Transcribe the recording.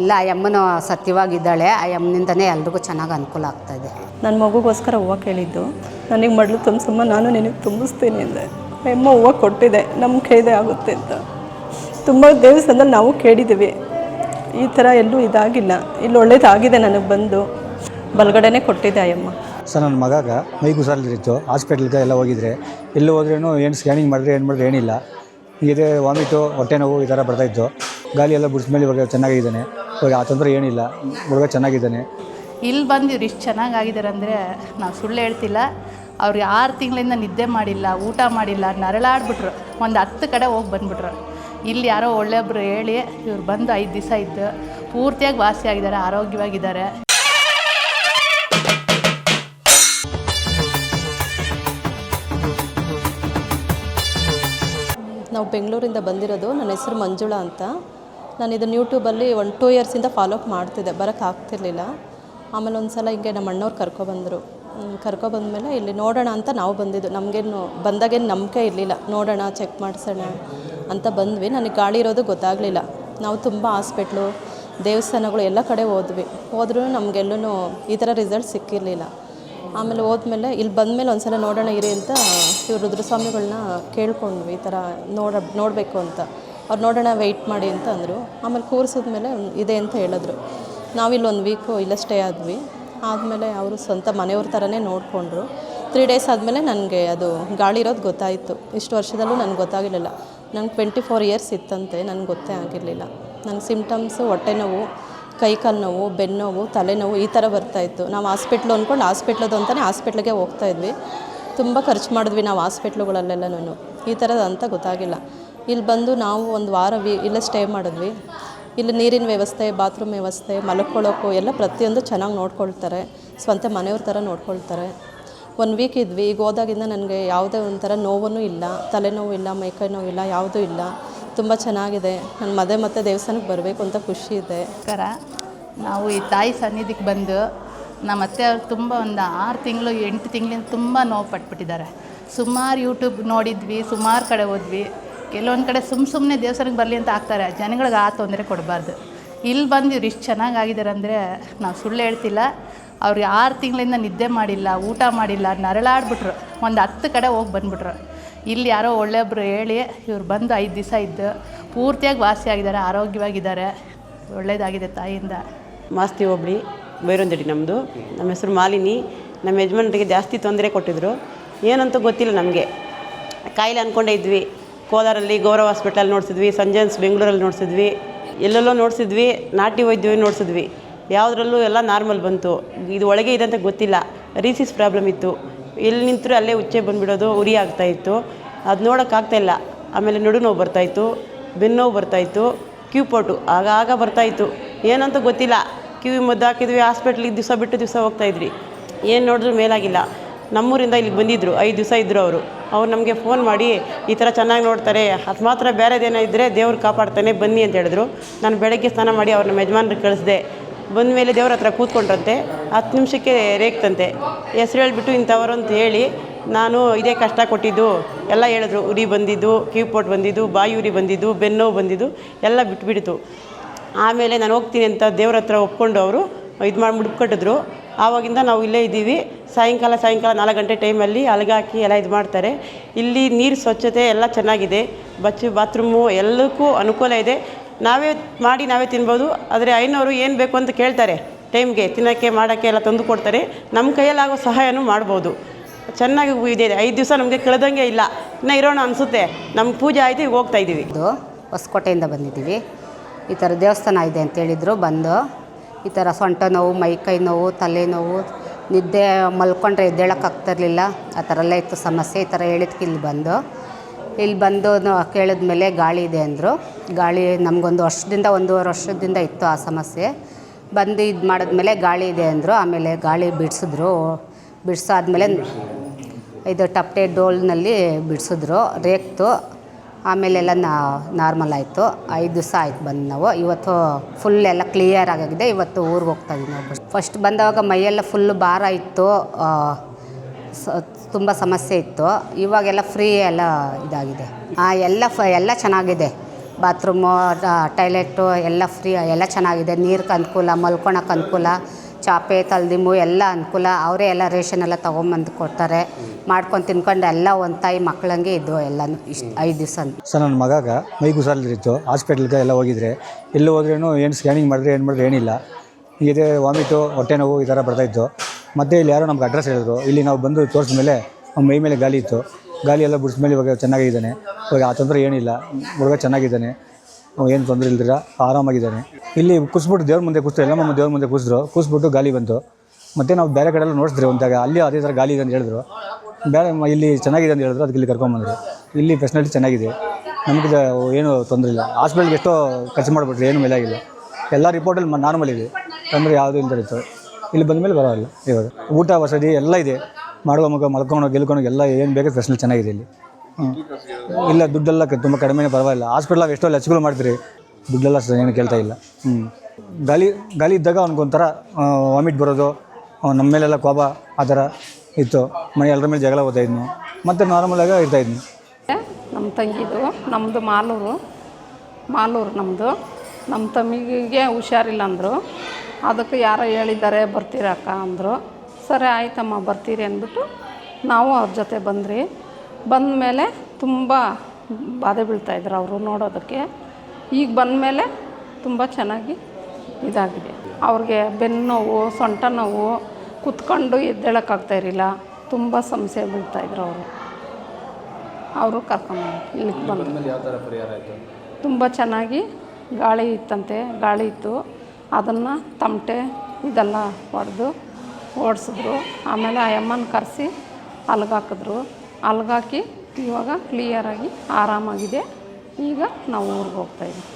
ಇಲ್ಲ ಆ ಅಮ್ಮನ ಸತ್ಯವಾಗಿದ್ದಾಳೆ. ಆ ಅಮ್ಮನಿಂದನೇ ಎಲ್ರಿಗೂ ಚೆನ್ನಾಗಿ ಅನುಕೂಲ ಆಗ್ತಾಯಿದೆ ನನ್ನ ಮಗುಗೋಸ್ಕರ ಹೂವು ಕೇಳಿದ್ದು. ನನಗೆ ಮಡ್ಲು ತುಂಬಿಸಮ್ಮ ನಾನು ನಿನಗೆ ತುಂಬಿಸ್ತೀನಿ ಅಂದೆ. ಅಮ್ಮ ಹೂವು ಕೊಟ್ಟಿದೆ. ನಮ್ಮ ಕೈದೆ ಆಗುತ್ತೆ ಅಂತ. ತುಂಬ ದೇವಸ್ಥಾನದಲ್ಲಿ ನಾವು ಕೇಳಿದ್ದೀವಿ. ಈ ಥರ ಎಲ್ಲೂ ಇದಾಗಿಲ್ಲ. ಇಲ್ಲಿ ಒಳ್ಳೇದಾಗಿದೆ ನನಗೆ ಬಂದು. ಬಲಗಡೆನೇ ಕೊಟ್ಟಿದೆ ಅಯ್ಯಮ್ಮ. ಸರ್ ನನ್ನ ಮಗಾಗ ಮೈ ಗುಸಾಲಿತ್ತು ಹಾಸ್ಪಿಟ್ಲ್ಗೆ ಎಲ್ಲ ಹೋಗಿದ್ರೆ. ಎಲ್ಲಿ ಹೋದ್ರೂ ಏನು ಸ್ಕ್ಯಾನಿಂಗ್ ಮಾಡಿದ್ರೆ ಏನು ಮಾಡಿದ್ರೆ ಏನಿಲ್ಲ. ಇದೆ ವಾಮಿಟು ಹೊಟ್ಟೆ ನೋವು ಈ ಥರ ಬರ್ತಾಯಿತ್ತು ಗಾಳಿ ಎಲ್ಲ ಬಿಡಿಸ್ಮೇಲೆ ಇವಾಗ ಚೆನ್ನಾಗಿದ್ದಾನೆ. ಇವಾಗ ಆ ತೊಂದರೆ ಏನಿಲ್ಲ. ಹುಡುಗ ಚೆನ್ನಾಗಿದ್ದಾನೆ. ಇಲ್ಲಿ ಬಂದಿವ್ರು ಇವ್ರು ಇಷ್ಟು ಚೆನ್ನಾಗಾಗಿದ್ದಾರೆ ಅಂದರೆ ನಾವು ಸುಳ್ಳು ಹೇಳ್ತಿಲ್ಲ. ಅವ್ರು ಆರು ತಿಂಗಳಿಂದ ನಿದ್ದೆ ಮಾಡಿಲ್ಲ ಊಟ ಮಾಡಿಲ್ಲ ನರಳಾಡ್ಬಿಟ್ರು. ಒಂದು ಹತ್ತು ಕಡೆ ಹೋಗಿ ಬಂದ್ಬಿಟ್ರು. ಇಲ್ಲಿ ಯಾರೋ ಒಳ್ಳೆಯೊಬ್ರು ಹೇಳಿ ಇವ್ರು ಬಂದು ಐದು ದಿವಸ ಇದ್ದು ಪೂರ್ತಿಯಾಗಿ ವಾಸಿಯಾಗಿದ್ದಾರೆ ಆರೋಗ್ಯವಾಗಿದ್ದಾರೆ ನಾವು ಬೆಂಗಳೂರಿಂದ ಬಂದಿರೋದು ನನ್ನ ಹೆಸರು ಮಂಜುಳಾ ಅಂತ. ನಾನು ಇದನ್ನು ಯೂಟ್ಯೂಬಲ್ಲಿ ಒಂದು ಟೂ ಇಯರ್ಸಿಂದ ಫಾಲೋ ಅಪ್ ಮಾಡ್ತಿದ್ದೆ. ಬರೋಕ್ಕೆ ಆಗ್ತಿರ್ಲಿಲ್ಲ. ಆಮೇಲೆ ಒಂದು ಸಲ ಹಿಂಗೆ ನಮ್ಮ ಅಣ್ಣವ್ರು ಕರ್ಕೊಬಂದರು ಮೇಲೆ ಇಲ್ಲಿ ನೋಡೋಣ ಅಂತ ನಾವು ಬಂದಿದ್ದು. ನಮಗೇನು, ಬಂದಾಗೇನು ನಂಬಿಕೆ ಇರಲಿಲ್ಲ. ನೋಡೋಣ ಚೆಕ್ ಮಾಡಿಸೋಣ ಅಂತ ಬಂದ್ವಿ. ನನಗೆ ಗಾಳಿ ಇರೋದು ಗೊತ್ತಾಗಲಿಲ್ಲ. ನಾವು ತುಂಬ ಹಾಸ್ಪಿಟ್ಲು ದೇವಸ್ಥಾನಗಳು ಎಲ್ಲ ಕಡೆ ಹೋದ್ವಿ. ಹೋದ್ರೂ ನಮಗೆಲ್ಲೂ ಈ ಥರ ರಿಸಲ್ಟ್ ಸಿಕ್ಕಿರಲಿಲ್ಲ. ಆಮೇಲೆ ಹೋದ್ಮೇಲೆ ಇಲ್ಲಿ ಬಂದಮೇಲೆ ಒಂದ್ಸಲ ನೋಡೋಣ ಇರಿ ಅಂತ ಇವ್ರು ರುದ್ರಸ್ವಾಮಿಗಳನ್ನ ಕೇಳ್ಕೊಂಡ್ವಿ. ಈ ಥರ ನೋಡ, ನೋಡಬೇಕು ಅಂತ. ಅವ್ರು ನೋಡೋಣ ವೆಯ್ಟ್ ಮಾಡಿ ಅಂತ ಅಂದರು. ಆಮೇಲೆ ಕೂರಿಸಿದ್ಮೇಲೆ ಇದೆ ಅಂತ ಹೇಳಿದ್ರು. ನಾವಿಲ್ಲಿ ಒಂದು ವೀಕು ಇಲ್ಲೇ ಸ್ಟೇ ಆದ್ವಿ. ಆದಮೇಲೆ ಅವರು ಸ್ವಂತ ಮನೆಯವ್ರ ಥರನೇ ನೋಡಿಕೊಂಡ್ರು. ತ್ರೀ ಡೇಸ್ ಆದಮೇಲೆ ನನಗೆ ಅದು ಗಾಳಿ ಇರೋದು ಗೊತ್ತಾಯಿತು. ಇಷ್ಟು ವರ್ಷದಲ್ಲೂ ನನಗೆ ಗೊತ್ತಾಗಿರಲಿಲ್ಲ. ನನಗೆ ಟ್ವೆಂಟಿ ಫೋರ್ ಇಯರ್ಸ್ ಇತ್ತಂತೆ, ನನಗೆ ಗೊತ್ತೇ ಆಗಿರಲಿಲ್ಲ. ನನ್ನ ಸಿಮ್ಟಮ್ಸು ಹೊಟ್ಟೆ ನೋವು, ಕೈ ಕಾಲು ನೋವು ಬೆನ್ನೋವು ತಲೆನೋವು ಈ ಥರ ಬರ್ತಾಯಿತ್ತು ನಾವು ಹಾಸ್ಪಿಟ್ಲು ಅಂದ್ಕೊಂಡು ಹಾಸ್ಪಿಟ್ಲದು ಅಂತಲೇ ಹಾಸ್ಪಿಟ್ಲಿಗೆ ಹೋಗ್ತಾಯಿದ್ವಿ ತುಂಬ ಖರ್ಚು ಮಾಡಿದ್ವಿ ನಾವು ಹಾಸ್ಪಿಟ್ಲುಗಳಲ್ಲೆಲ್ಲನೂ ಈ ಥರದ್ದು ಅಂತ ಗೊತ್ತಾಗಿಲ್ಲ. ಇಲ್ಲಿ ಬಂದು ನಾವು ಒಂದು ವಾರ ವಿ ಇಲ್ಲೇ ಸ್ಟೇ ಮಾಡಿದ್ವಿ. ಇಲ್ಲಿ ನೀರಿನ ವ್ಯವಸ್ಥೆ, ಬಾತ್ರೂಮ್ ವ್ಯವಸ್ಥೆ ಮಲ್ಕೊಳ್ಳೋಕ್ಕೂ ಎಲ್ಲ ಪ್ರತಿಯೊಂದು ಚೆನ್ನಾಗಿ ನೋಡ್ಕೊಳ್ತಾರೆ. ಸ್ವಂತ ಮನೆಯವ್ರ ಥರ ನೋಡ್ಕೊಳ್ತಾರೆ. ಒನ್ ವೀಕ್ ಇದ್ವಿ. ಈಗ ಹೋದಾಗಿಂದ ನನಗೆ ಯಾವುದೇ ಒಂಥರ ನೋವೂ ಇಲ್ಲ. ತಲೆನೋವು ಇಲ್ಲ ಮೈಕೈ ನೋವಿಲ್ಲ ಯಾವುದೂ ಇಲ್ಲ. ತುಂಬ ಚೆನ್ನಾಗಿದೆ. ನನ್ನ ಮದೆ ಮತ್ತೆ ದೇವಸ್ಥಾನಕ್ಕೆ ಬರಬೇಕು ಅಂತ ಖುಷಿ ಇದೆ. ನಮಸ್ಕಾರ ನಾವು ಈ ತಾಯಿ ಸನ್ನಿಧಿಗೆ ಬಂದು ನಮ್ಮ ಅತ್ತೆ ಅವ್ರು ತುಂಬ ಒಂದು ಆರು ತಿಂಗಳು, ಎಂಟು ತಿಂಗಳಿಂದ ತುಂಬ ನೋವು ಪಟ್ಬಿಟ್ಟಿದ್ದಾರೆ. ಸುಮಾರು ಯೂಟ್ಯೂಬ್ ನೋಡಿದ್ವಿ, ಸುಮಾರು ಕಡೆ ಹೋದ್ವಿ. ಕೆಲವೊಂದು ಕಡೆ ಸುಮ್ಮ ಸುಮ್ಮನೆ ದೇವಸ್ಥಾನಕ್ಕೆ ಬರಲಿ ಅಂತ ಆಗ್ತಾರೆ. ಜನಗಳಿಗೆ ಆ ತೊಂದರೆ ಕೊಡಬಾರ್ದು. ಇಲ್ಲಿ ಬಂದು ಇವ್ರು ಇಷ್ಟು ಚೆನ್ನಾಗಾಗಿದ್ದಾರೆ ಅಂದರೆ ನಾವು ಸುಳ್ಳು ಹೇಳ್ತಿಲ್ಲ. ಅವ್ರು ಆರು ತಿಂಗಳಿಂದ ನಿದ್ದೆ ಮಾಡಿಲ್ಲ, ಊಟ ಮಾಡಿಲ್ಲ, ನರಳಾಡ್ಬಿಟ್ರು. ಒಂದು ಹತ್ತು ಕಡೆ ಹೋಗಿ ಬಂದ್ಬಿಟ್ರು. ಇಲ್ಲಿ ಯಾರೋ ಒಳ್ಳೆಯೊಬ್ರು ಹೇಳಿ ಇವ್ರು ಬಂದು ಐದು ದಿವಸ ಇದ್ದು ಪೂರ್ತಿಯಾಗಿ ವಾಸಿಯಾಗಿದ್ದಾರೆ ಆರೋಗ್ಯವಾಗಿದ್ದಾರೆ ಒಳ್ಳೆಯದಾಗಿದೆ ತಾಯಿಯಿಂದ. ಮಾಸ್ತಿ ಹೋಬಳಿ, ಬೈರೊಂದಡಿ ನಮ್ಮದು ನಮ್ಮ ಹೆಸರು ಮಾಲಿನಿ. ನಮ್ಮ ಯಜಮಾನರಿಗೆ ಜಾಸ್ತಿ ತೊಂದರೆ ಕೊಟ್ಟಿದ್ರು. ಏನಂತೂ ಗೊತ್ತಿಲ್ಲ ನಮಗೆ. ಕಾಯಿಲೆ ಅಂದ್ಕೊಂಡೇ ಇದ್ವಿ. ಕೋಲಾರಲ್ಲಿ ಗೌರವ ಹಾಸ್ಪಿಟಲ್ ನೋಡಿಸಿದ್ವಿ, ಸಂಜೆನ್ಸ್ ಬೆಂಗಳೂರಲ್ಲಿ ನೋಡಿಸಿದ್ವಿ, ಎಲ್ಲೆಲ್ಲೋ ನೋಡಿಸಿದ್ವಿ, ನಾಟಿ ವೈದ್ಯ ನೋಡಿಸಿದ್ವಿ. ಯಾವುದ್ರಲ್ಲೂ ಎಲ್ಲ ನಾರ್ಮಲ್ ಬಂತು. ಇದು ಒಳಗೆ ಇದೆ ಅಂತ ಗೊತ್ತಿಲ್ಲ. ರೀಸಿಸ್ ಪ್ರಾಬ್ಲಮ್ ಇತ್ತು. ಎಲ್ಲಿ ನಿಂತರೂ ಅಲ್ಲೇ ಉಚ್ಚೆ ಬಂದುಬಿಡೋದು, ಉರಿ ಆಗ್ತಾಯಿತ್ತು ಅದು ನೋಡೋಕ್ಕಾಗ್ತಾಯಿಲ್ಲ ಆಮೇಲೆ ನಡು ನೋವು ಬರ್ತಾಯಿತ್ತು ಬೆನ್ನೋವು ಬರ್ತಾಯಿತ್ತು ಕ್ಯೂ ಪೋಟು ಆಗಾಗ ಬರ್ತಾಯಿತ್ತು ಏನಂತ ಗೊತ್ತಿಲ್ಲ. ಕ್ಯೂ ಮದ್ದು ಹಾಕಿದ್ವಿ ಹಾಸ್ಪಿಟ್ಲಿಗೆ ದಿವಸ ಬಿಟ್ಟು ದಿವಸ ಹೋಗ್ತಾಯಿದ್ರಿ ಏನು ನೋಡಿದ್ರು ಮೇಲಾಗಿಲ್ಲ. ನಮ್ಮೂರಿಂದ ಇಲ್ಲಿಗೆ ಬಂದಿದ್ದರು ಐದು ದಿವಸ ಇದ್ದರು ಅವರು. ಅವ್ರು ನಮಗೆ ಫೋನ್ ಮಾಡಿ, ಈ ಥರ ಚೆನ್ನಾಗಿ ನೋಡ್ತಾರೆ, ಅದು ಮಾತ್ರ ಬೇರೆದೇನೋ ಇದ್ದರೆ ದೇವ್ರು ಕಾಪಾಡ್ತಾನೆ, ಬನ್ನಿ ಅಂತ ಹೇಳಿದ್ರು. ನಾನು ಬೆಳಗ್ಗೆ ಸ್ನಾನ ಮಾಡಿ ಅವ್ರನ್ನ ಯಜಮಾನ್ರಿಗೆ ಕಳಿಸ್ದೆ. ಬಂದ ಮೇಲೆ ದೇವ್ರ ಹತ್ರ ಕೂತ್ಕೊಂಡ್ರಂತೆ, ಹತ್ತು ನಿಮಿಷಕ್ಕೆ ರೇಗ್ತಂತೆ. ಹೆಸ್ರು ಹೇಳಿಬಿಟ್ಟು ಇಂಥವರು ಅಂತ ಹೇಳಿ, ನಾನು ಇದೇ ಕಷ್ಟ ಕೊಟ್ಟಿದ್ದು, ಎಲ್ಲ ಹೇಳಿದ್ರು. ಉರಿ ಬಂದಿದ್ದು, ಕಿವಿ ಪೋಟ್ ಬಂದಿದ್ದು, ಬಾಯಿ ಉರಿ ಬಂದಿದ್ದು, ಬೆನ್ನೋವು ಬಂದಿದ್ದು, ಎಲ್ಲ ಬಿಟ್ಬಿಡ್ತು. ಆಮೇಲೆ ನಾನು ಹೋಗ್ತೀನಿ ಅಂತ ದೇವ್ರ ಹತ್ರ ಒಪ್ಕೊಂಡು ಅವರು ಇದು ಮಾಡಿ ಮುಡ್ಕೊಟ್ಟಿದ್ರು. ಆವಾಗಿಂದ ನಾವು ಇಲ್ಲೇ ಇದ್ದೀವಿ. ಸಾಯಂಕಾಲ ಸಾಯಂಕಾಲ ನಾಲ್ಕು ಗಂಟೆ ಟೈಮಲ್ಲಿ ಅಲಗಾಕಿ ಎಲ್ಲ ಇದು ಮಾಡ್ತಾರೆ. ಇಲ್ಲಿ ನೀರು ಸ್ವಚ್ಛತೆ ಎಲ್ಲ ಚೆನ್ನಾಗಿದೆ. ಬಚ್ಚು ಬಾತ್ರೂಮು ಎಲ್ಲಕ್ಕೂ ಅನುಕೂಲ ಇದೆ. ನಾವೇ ಮಾಡಿ ನಾವೇ ತಿನ್ಬೋದು. ಆದರೆ ಐನವರು ಏನು ಬೇಕು ಅಂತ ಕೇಳ್ತಾರೆ. ಟೈಮ್ಗೆ ತಿನ್ನೋಕ್ಕೆ, ಮಾಡೋಕ್ಕೆ ಎಲ್ಲ ತಂದು ಕೊಡ್ತಾರೆ. ನಮ್ಮ ಕೈಯಲ್ಲಾಗೋ ಸಹಾಯನೂ ಮಾಡ್ಬೋದು. ಚೆನ್ನಾಗಿ ಇದೆ. ಐದು ದಿವಸ ನಮಗೆ ಕಳೆದಂಗೆ ಇಲ್ಲ. ಇನ್ನು ಇರೋಣ ಅನಿಸುತ್ತೆ. ನಮ್ಮ ಪೂಜೆ ಆಯಿತು ಹೋಗ್ತಾ ಇದ್ದೀವಿ. ಇದು ಹೊಸಕೋಟೆಯಿಂದ ಬಂದಿದ್ದೀವಿ. ಈ ಥರ ದೇವಸ್ಥಾನ ಇದೆ ಅಂತ ಹೇಳಿದ್ರು, ಬಂದು. ಈ ಥರ ಸೊಂಟ ನೋವು ಮೈಕೈ ನೋವು ತಲೆನೋವು ನಿದ್ದೆ ಮಲ್ಕೊಂಡ್ರೆ ಎದ್ದೇಳೋಕ್ಕಾಗ್ತಿರ್ಲಿಲ್ಲ ಆ ಥರ ಎಲ್ಲ ಇತ್ತು ಸಮಸ್ಯೆ. ಈ ಥರ ಹೇಳಿದ್ಕೆ ಇಲ್ಲಿ ಬಂದು. ಇಲ್ಲಿ ಬಂದು ಕೇಳಿದ್ಮೇಲೆ ಗಾಳಿ ಇದೆ ಅಂದರು. ಗಾಳಿ ನಮಗೊಂದು ವರ್ಷದಿಂದ ಒಂದೂವರೆ ವರ್ಷದಿಂದ ಇತ್ತು ಆ ಸಮಸ್ಯೆ. ಬಂದು ಇದು ಮಾಡಿದ್ಮೇಲೆ ಗಾಳಿ ಇದೆ ಅಂದರು. ಆಮೇಲೆ ಗಾಳಿ ಬಿಡಿಸಿದ್ರು. ಬಿಡಿಸಾದ್ಮೇಲೆ ಇದು ಟಪ್ಟೆ ಡೋಲ್ನಲ್ಲಿ ಬಿಡಿಸಿದ್ರು. ರೇಕ್ತು. ಆಮೇಲೆಲ್ಲ ನಾರ್ಮಲ್ ಆಯಿತು. ಐದು ದಿವಸ ಆಯ್ತು ಬಂದು ನಾವು. ಇವತ್ತು ಫುಲ್ ಎಲ್ಲ ಕ್ಲಿಯರ್ ಆಗಿದೆ ಇವತ್ತು ಊರಿಗೆ ಹೋಗ್ತಾ ಇದ್ದೀವಿ ನಾವು. ಫಸ್ಟ್ ಬಂದಾಗ ಮೈಯೆಲ್ಲ ಫುಲ್ ಭಾರ ಇತ್ತು. ತುಂಬ ಸಮಸ್ಯೆ ಇತ್ತು. ಇವಾಗೆಲ್ಲ ಫ್ರೀ ಎಲ್ಲ ಇದಾಗಿದೆ. ಎಲ್ಲ ಫ ಎಲ್ಲ ಚೆನ್ನಾಗಿದೆ. ಬಾತ್ರೂಮು ಟಾಯ್ಲೆಟು ಎಲ್ಲ ಫ್ರೀ ಎಲ್ಲ ಚೆನ್ನಾಗಿದೆ. ನೀರಿಗೆ ಅನುಕೂಲ ಮಲ್ಕೊಳಕ್ಕೆ ಅನುಕೂಲ. ಚಾಪೆ ತಲ್ದಿಂಬು ಎಲ್ಲ ಅನುಕೂಲ. ಅವರೇ ಎಲ್ಲ ರೇಷನ್ ಎಲ್ಲ ತೊಗೊಂಬಂದು ಕೊಡ್ತಾರೆ. ಮಾಡ್ಕೊಂಡು ತಿನ್ಕೊಂಡು ಎಲ್ಲ ಒಂದು ತಾಯಿ ಮಕ್ಕಳಂಗೆ ಇದ್ವು ಎಲ್ಲನೂ ಇಷ್ಟು ಐದು ದಿವಸ ಸರ್ ನನ್ನ ಮಗಾಗ ಮೈಗೂ ಸಾಲಿದ್ರಿತ್ತು ಹಾಸ್ಪಿಟ್ಲ್ಗೆ ಎಲ್ಲ ಹೋಗಿದ್ರೆ. ಎಲ್ಲಿ ಹೋದ್ರೂ ಏನು ಸ್ಕ್ಯಾನಿಂಗ್ ಮಾಡಿದ್ರೆ ಏನು ಮಾಡಿದ್ರೆ ಏನಿಲ್ಲ. ಇದೇ ವಾಮಿಟು ಹೊಟ್ಟೆ ನೋವು ಈ ಥರ ಬರ್ತಾಯಿತ್ತು ಮತ್ತು ಇಲ್ಲಿ ಯಾರೋ ನಮ್ಗೆ ಅಡ್ರೆಸ್ ಹೇಳಿದ್ರು. ಇಲ್ಲಿ ನಾವು ಬಂದು ತೋರಿಸಿದ ಮೇಲೆ ಅವ್ನ ಮೈ ಮೇಲೆ ಗಾಲಿ ಇತ್ತು. ಗಾಲಿ ಎಲ್ಲ ಬಿಡಿಸ್ ಮೇಲೆ ಇವಾಗ ಚೆನ್ನಾಗಿದ್ದಾನೆ. ಇವಾಗ ಆ ತೊಂದರೆ ಏನಿಲ್ಲ. ಹುಡುಗ ಚೆನ್ನಾಗಿದ್ದಾನೆ. ಏನು ತೊಂದರೆ ಇಲ್ದಿರ ಆರಾಮಾಗಿದ್ದಾನೆ. ಇಲ್ಲಿ ಕುಸ್ಬಿಟ್ಟು ದೇವ್ರ ಮುಂದೆ ಕೂಸ್ತು ಎಲ್ಲಮ್ಮ ದೇವ್ರ ಮುಂದೆ ಕೂಸಿದ್ರು, ಕೂಸ್ಬಿಟ್ಟು ಗಾಲಿ ಬಂತು. ಮತ್ತು ನಾವು ಬೇರೆ ಕಡೆ ಎಲ್ಲ ನೋಡಿಸಿದ್ರೆ ಒಂದಾಗ, ಅಲ್ಲಿ ಅದೇ ಥರ ಗಾಲಿ ಇದೆ ಅಂತ ಹೇಳಿದ್ರು. ಬೇರೆ ಇಲ್ಲಿ ಚೆನ್ನಾಗಿದೆ ಅಂತ ಹೇಳಿದ್ರು, ಅದಕ್ಕೆ ಇಲ್ಲಿ ಕರ್ಕೊಂಬಂದ್ರು ಇಲ್ಲಿ ಫೆಸಿಲಿಟಿ ಚೆನ್ನಾಗಿದೆ. ನಮಗೆ ಏನು ತೊಂದರೆ ಇಲ್ಲ. ಹಾಸ್ಪಿಟ್ಲ್ಗೆ ಎಷ್ಟೋ ಖರ್ಚು ಮಾಡಿಬಿಟ್ರಿ, ಏನು ಮೇಲೆ ಆಗಿಲ್ಲ ಎಲ್ಲ ರಿಪೋರ್ಟಲ್ಲಿ ನಾರ್ಮಲ್ ಇದೆ. ತೊಂದರೆ ಯಾವುದೂ ಇಲ್ಲದೆ ಇತ್ತು ಇಲ್ಲಿ ಬಂದಮೇಲೆ ಬರೋಲ್ಲ ಇವಾಗ. ಊಟ, ವಸತಿ ಎಲ್ಲ ಇದೆ. ಮಾಡುವ ಮಗ ಮಲ್ಕೊಂಡು ಗೆಲ್ಕೊಂಡು ಎಲ್ಲ ಏನು ಬೇಕೋ ಫೆಸಿಲಿಟಿ ಚೆನ್ನಾಗಿದೆ ಇಲ್ಲಿ. ಇಲ್ಲ, ದುಡ್ಡೆಲ್ಲ ತುಂಬ ಕಡಿಮೆ ಪರವಾಗಿಲ್ಲ. ಹಾಸ್ಪಿಟ್ಲಾಗ ಎಷ್ಟೋ ಲಕ್ಷಗಳು ಮಾಡ್ತೀರಿ. ದುಡ್ಡೆಲ್ಲ ಸ- ಏನು ಕೇಳ್ತಾ ಇಲ್ಲ. ಹ್ಞೂ ಗಾಳಿ ಗಾಲಿ ಇದ್ದಾಗ ಅವ್ನಿಗೊಂಥರ ವಾಮಿಟ್ ಬರೋದು ಅವ್ನ್ ನಮ್ಮ ಮೇಲೆಲ್ಲ ಕೋಪ ಆ ಥರ ಇತ್ತು. ಮನೆ ಎಲ್ಲರ ಮೇಲೆ ಜಗಳ ಓದ್ತಾ ಇದ್ನು. ಮತ್ತು ನಾರ್ಮಲಾಗ ಇರ್ತಾಯಿದ್ನು ನಮ್ಮ ತಂಗಿದು ನಮ್ಮದು ಮಾಲೂರು. ಮಾಲೂರು ನಮ್ಮದು ನಮ್ಮ ತಮ್ಮಿಗೆ ಹುಷಾರಿಲ್ಲ ಅಂದರು. ಅದಕ್ಕೆ ಯಾರೋ ಹೇಳಿದ್ದಾರೆ ಬರ್ತೀರಕ್ಕ ಅಂದರು. ಸರಿ ಆಯ್ತಮ್ಮ ಬರ್ತೀರಿ ಅಂದ್ಬಿಟ್ಟು ನಾವು ಅವ್ರ ಜೊತೆ ಬಂದ್ರಿ ಬಂದ ಮೇಲೆ ತುಂಬ ಬಾಧೆ ಬೀಳ್ತಾಯಿದ್ರು ಅವರು ನೋಡೋದಕ್ಕೆ. ಈಗ ಬಂದಮೇಲೆ ತುಂಬ ಚೆನ್ನಾಗಿ ಇದಾಗಿದೆ. ಅವ್ರಿಗೆ ಬೆನ್ನು ನೋವು ಸೊಂಟ ನೋವು ಕುತ್ಕೊಂಡು ಎದ್ದೇಳೋಕ್ಕಾಗ್ತಾ ಇರಲಿಲ್ಲ. ತುಂಬ ಸಮಸ್ಯೆ ಬೀಳ್ತಾಯಿದ್ರು ಅವರು. ಅವರು ಕರ್ಕೊಂಡು ಇಲ್ಲಿಗೆ ಬಂದರು. ತುಂಬ ಚೆನ್ನಾಗಿ ಗಾಳಿ ಇತ್ತಂತೆ. ಗಾಳಿ ಇತ್ತು. ಅದನ್ನು ತಮಟೆ ಇದೆಲ್ಲ ಹೊಡೆದು ಓಡಿಸಿದ್ರು ಆಮೇಲೆ ಆ ಅಮ್ಮನ ಕರೆಸಿ ಅಲ್ಗಾಕಿದ್ರು ಅಲ್ಗಾಕಿ ಇವಾಗ ಕ್ಲಿಯರಾಗಿ ಆರಾಮಾಗಿದೆ. ಈಗ ನಾವು ಊರಿಗೆ ಹೋಗ್ತಾ ಇದ್ದೀವಿ